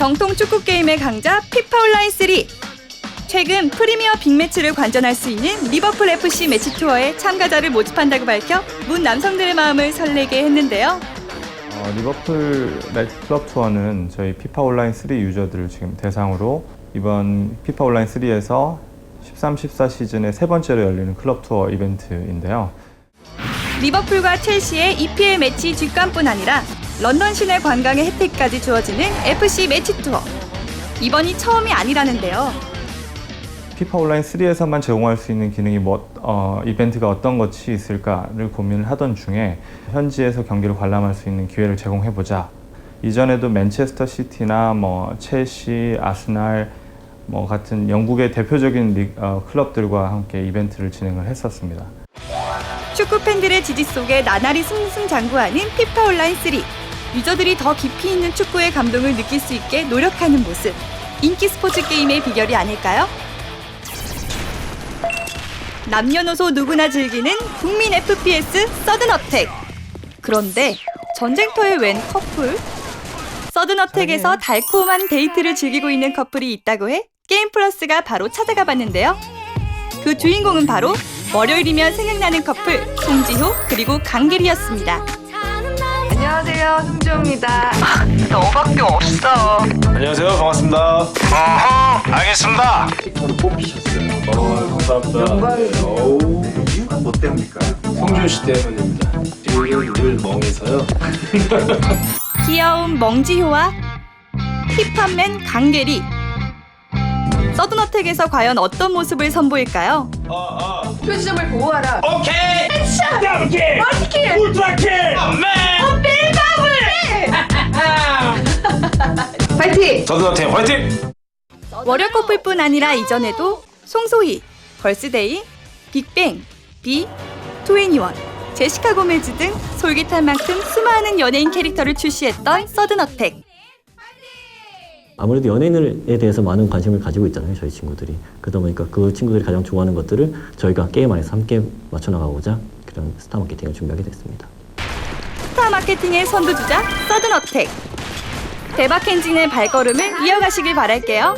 정통 축구 게임의 강자 피파 온라인 3. 최근 프리미어 빅매치를 관전할 수 있는 리버풀 FC 매치 투어에 참가자를 모집한다고 밝혀 문 남성들의 마음을 설레게 했는데요. 어, 리버풀 클럽 투어는 저희 피파 온라인 3 유저들을 지금 대상으로 이번 피파 온라인 3에서 13, 14 시즌의 세 번째로 열리는 클럽 투어 이벤트인데요. 리버풀과 첼시의 EPL 매치 직관뿐 아니라 런던 시내 관광의 혜택까지 주어지는 FC 매치 투어. 이번이 처음이 아니라는데요. 피파 온라인 3에서만 제공할 수 있는 기능이 뭐 어, 이벤트가 어떤 것이 있을까를 고민을 하던 중에 현지에서 경기를 관람할 수 있는 기회를 제공해 보자. 이전에도 맨체스터 시티나 뭐 첼시, 아스날 뭐 같은 영국의 대표적인 리, 어, 클럽들과 함께 이벤트를 진행을 했었습니다. 축구 팬들의 지지 속에 나날이 승승장구하는 피파 온라인 3. 유저들이 더 깊이 있는 축구의 감동을 느낄 수 있게 노력하는 모습. 인기 스포츠 게임의 비결이 아닐까요? 남녀노소 누구나 즐기는 국민 FPS 서든 어택. 그런데 전쟁터에 웬 커플? 서든 어택에서 달콤한 데이트를 즐기고 있는 커플이 있다고 해 게임 플러스가 바로 찾아가 봤는데요. 그 주인공은 바로 월요일이면 생각나는 커플 송지효 그리고 강길이었습니다. 안녕하세요, 송지효입니다. 너밖에 없어. 안녕하세요. 반갑습니다. 어허, 알겠습니다. 틱톡을 뽑히셨어요. 어, 감사합니다. 영광이에요. 이유가 뭐 때문일까요? 송준 씨 때문입니다. 지금 늘 멍해서요. 귀여운 멍지효와 힙합맨 강계리. 서든어택에서 과연 어떤 모습을 선보일까요? 아, 아. 표지점을 보호하라. 오케이. 더블 킬. 멀티킬! 울트라킬. 맨. 파이팅! 저들한테 화이팅. 월요 커플뿐 아니라 이전에도 송소희, 걸스데이, 빅뱅, 비, 투애니원, 제시카 고메즈 등 솔깃할 만큼 수많은 연예인 캐릭터를 출시했던 서든어택. 아무래도 연예인에 대해서 많은 관심을 가지고 있잖아요, 저희 친구들이. 그러다 보니까 그 친구들이 가장 좋아하는 것들을 저희가 게임 안에서 함께 맞춰나가고자 그런 스타 마케팅을 준비하게 됐습니다. 스타 마케팅의 선두주자 서든어택. 대박 행진의 발걸음을 이어가시길 바랄게요.